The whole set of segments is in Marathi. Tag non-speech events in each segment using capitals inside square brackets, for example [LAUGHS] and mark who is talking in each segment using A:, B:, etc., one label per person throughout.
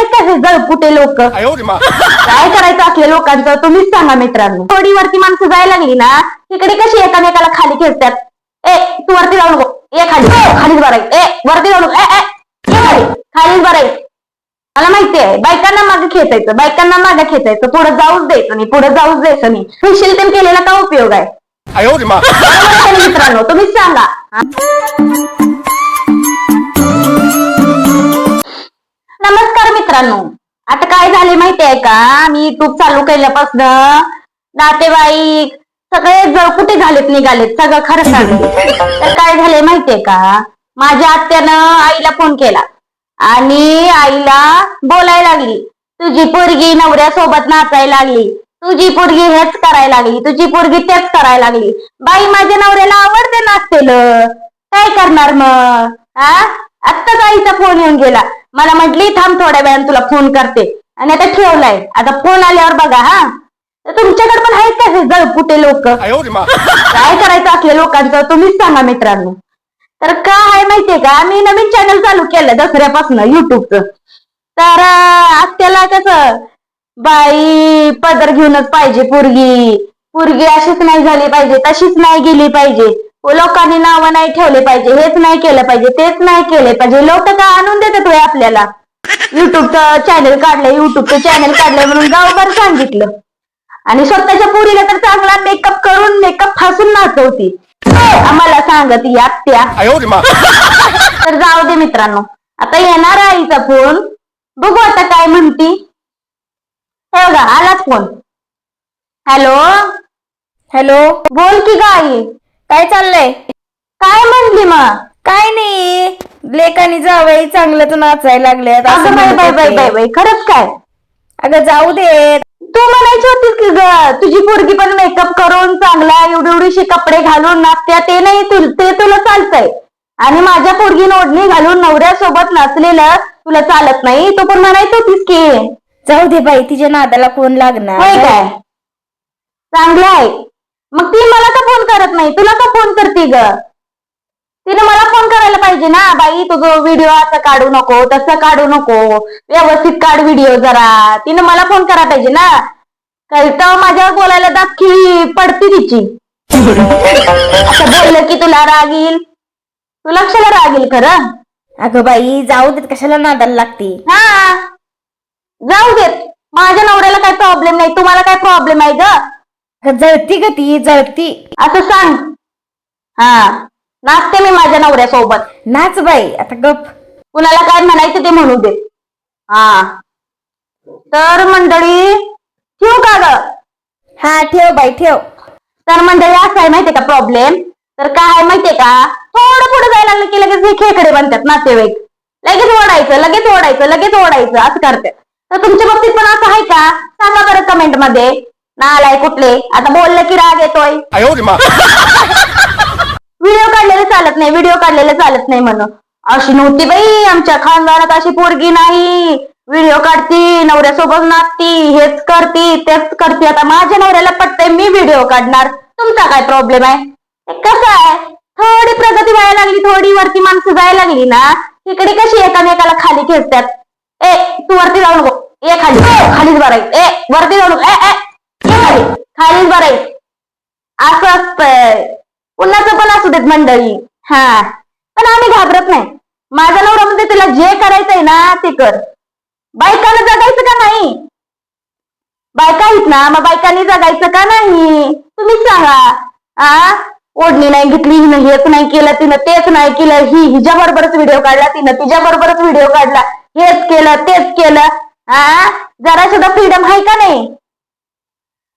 A: आहेत हे जळपुटे लोक? काय करायचं असले लोकांचं? तुम्हीच सांगा मित्रांनो. थोडी वरती माणसं जायला लागली ना तिकडे कशी एकामेकाला खाली खेचतात ए तू वरती जाऊ नको ए खाली. हो, खालीच बराय ए वरती जाऊ नको ए खालीच बराय मला माहितीये बायकांना मागे खेचायचं बायकांना मागे खेचायचं. पुढे जाऊच द्यायचं नाही पुढे जाऊच द्यायचं नाही. फेशियल तेल केलेला का उपयोग आहे? मित्रांनो तुम्हीच सांगा. नमस्कार मित्रांनो आता काय झाले माहिती आहे का? मी युट्यूब चालू केल्यापासून नातेवाईक सगळे जळकुटे झालेत निघालेत सगळं खरं सांगते. तर काय झाले माहितीये का? माझ्या आत्यानं आईला फोन केला आणि आईला बोलायला लागली. तुझी पोरगी नवऱ्यासोबत नाचायला लागली. तुझी पोरगी हेच करायला लागली. तुझी पोरगी तेच करायला लागली. बाई माझ्या नवऱ्याला आवडते नाचतेल. काय करणार मग? हा आत्ता आईचा फोन येऊन गेला. मला म्हटली थांब थोड्या वेळाने तुला फोन करते. आणि आता ठेवलाय. आता फोन आल्यावर बघा हा. तर तुमच्याकडे पण आहेत का हे गळपुटे लोक? काय करायचं असले लोकांचं? तुम्हीच सांगा मित्रांनो. तर काय माहितीये का? आम्ही नवीन चॅनल चालू केलं दसऱ्यापासून युट्यूबच तर आत्याला कस बाई पदर घेऊनच पाहिजे पुरगी. पुरगी अशीच नाही झाली पाहिजे तशीच नाही गेली पाहिजे. लोकांनी नाव नाही ठेवले पाहिजे हेच नाही केलं पाहिजे तेच नाही केले पाहिजे. लोक का आणून देतात वय आपल्याला? युट्यूबचं चॅनल काढलंय युट्यूबचं चॅनल काढलंय म्हणून गावभर सांगितलं. आणि स्वतःच्या पुरीला तर चांगला मेकअप करून मेकअप फासून नाचवती. आम्हाला सांगत
B: या त्या [LAUGHS]
A: तर जाऊ दे मित्रांनो आता येणार आईचा फोन. बघू आता काय म्हणती. हे बघा आलाच फोन. हॅलो?
C: हॅलो?
A: बोल की गाई
C: काय चाललंय?
A: काय म्हणली मग?
C: काय नाही. लेकानी जावई चांगलं तू नाचायला लागलेत असं
A: अगं बाई
C: म्हणत
A: बाई बाई
C: होते.
A: बाई बाई खरंच काय?
C: अगं जाऊ दे.
A: तू म्हणायची होतीस की ग तुझी पोरगी पण मेकअप करून चांगला एवढी एवढीशी कपडे घालून नाचत्या ते नाही तुल- ते तुला चालतंय. आणि माझ्या पोरगी ओढणी घालून नवऱ्यासोबत नाचलेलं तुला चालत नाही. तू पण म्हणायची होतीस की.
C: जाऊ दे बाई तिच्या नादाला कोण
A: होय
C: लागणार
A: काय? चांगलं आहे. मग ती मला का फोन करत नाही. तुला का फोन करते ग? तिने मला फोन करायला पाहिजे ना. बाई तुझं व्हिडिओ असं काढू नको तसं काढू नको. व्यवस्थित काढ व्हिडिओ जरा. तिने मला फोन करायला पाहिजे ना. काही तर माझ्यावर बोलायला दाखी पडती तिची. असं बोललं की तुला राग येईल. तू लक्षाला राग येईल खरं.
C: अगं बाई जाऊ देत कशाला नादाला लागते?
A: हा. जाऊ देत. माझ्या नवऱ्याला काय प्रॉब्लेम नाही. तुम्हाला काय प्रॉब्लेम आहे ग?
C: जळती ग ती जळती.
A: असं सांग. हा नाचते मी माझ्या नवऱ्यासोबत.
C: नाच बाई आता गप.
A: कुणाला काय म्हणायचं ते म्हणू दे. हा. तर मंडळी ठेवू का ग?
C: हा ठेव बाई ठेव.
A: तर मंडळी असं आहे माहितीये का प्रॉब्लेम तर काय आहे माहितीये का? थोडं पुढे जायला लागलं की लगेच हे खेकडे बनतात नातेवाईक. लगेच ओढायचं लगेच ओढायचं लगेच ओढायचं असं करतात. तर तुमच्या बाबतीत पण असं आहे का? सांगा बरं कमेंटमध्ये. नालाय कुठले? आता बोललं की राग येतोय. व्हिडिओ काढलेले चालत नाही व्हिडिओ काढलेले चालत नाही म्हणून. अशी नव्हती बाई आमच्या खानदानात अशी पोरगी नाही. व्हिडिओ काढती नवऱ्यासोबत नाचती हेच करती तेच करती. आता माझ्या नवऱ्याला पटतंय मी व्हिडिओ काढणार. तुमचा काय प्रॉब्लेम आहे? कसं आहे? थोडी प्रगती व्हायला लागली थोडी वरती माणसं जायला लागली ना. तिकडे कशी एकामेकाला खाली खेचतात? ए तू वरती जाऊ नको. ए खाली. खालीच बराय ए वरती जाऊ नको. ए मंडळी. हा. पण आम्ही घाबरत नाही. माझा नवरा म्हणजे तुला जे करायचंय ना ते कर. बायकाला जगायचं का नाही? बायका आहेत ना मग बायकांनी जगायचं का नाही? तुम्ही सांगा. आ? ओढणी नाही घेतली हिनं हेच नाही केलं तिनं तेच नाही केलं ही हिच्या बरोबरच व्हिडिओ काढला तिनं तिच्या बरोबरच व्हिडिओ काढला हेच केलं तेच केलं. आ? जरा सुद्धा फ्रीडम आहे का नाही?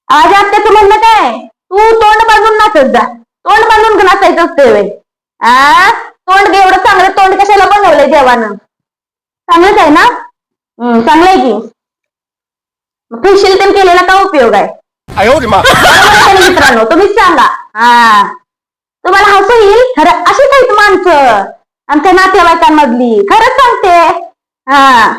A: आज आत्याचं म्हणणं काय? तू तोंड बांधून नाचत जा. तोंड बनवून घेऊन असायचं असते वे आ? तोंड एवढं चांगलं तोंड कशाला बनवलंय देवानं? चांगलंच आहे ना? चांगलंय की. फेशियल तेल केलेला का उपयोग आहे? मित्रांनो तुम्हीच सांगा. हा. तुम्हाला हसू येईल खरं अशीच आहेत माणसं. आमच्या नातेवाईकांमधली. खरंच सांगते. हा.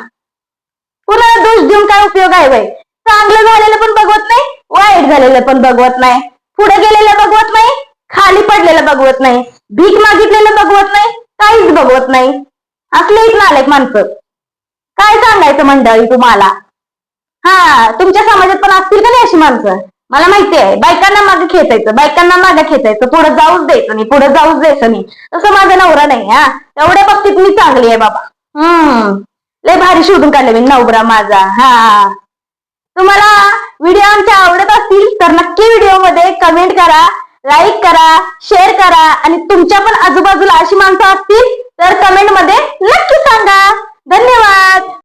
A: कुणाला दोष देऊन काय उपयोग आहे बाई? चांगलं झालेलं पण बघवत नाही वाईट झालेलं पण बघवत नाही. पुढे गेलेलं बघवत नाही खाली पडलेलं बघवत नाही भीक मागितलेलं बघवत नाही काहीच बघवत नाही. असले नालायक माणसं. काय सांगायचं मंडळी तुम्हाला? हा तुमच्या समाजात पण असतील का नाही अशी माणसं? मला माहिती आहे बायकांना मागे खेचायचं बायकांना मागे खेचायचं पुढे जाऊच द्यायचं नाही पुढे जाऊच द्यायचं नाही. तसं माझा नवरा नाही हा. एवढ्या बाबतीत मी चांगली आहे बाबा. हम्म. लय भारी शोधून काढले मी नवरा माझा हा. तुम्हाला व्हिडिओ आमच्या आवडत असतील तर नक्की व्हिडिओमध्ये कमेंट करा. लाईक करा शेअर करा आणि तुमच्या पण आजूबाजूला अशी माणसं असतील तर कमेंटमध्ये नक्की सांगा. धन्यवाद.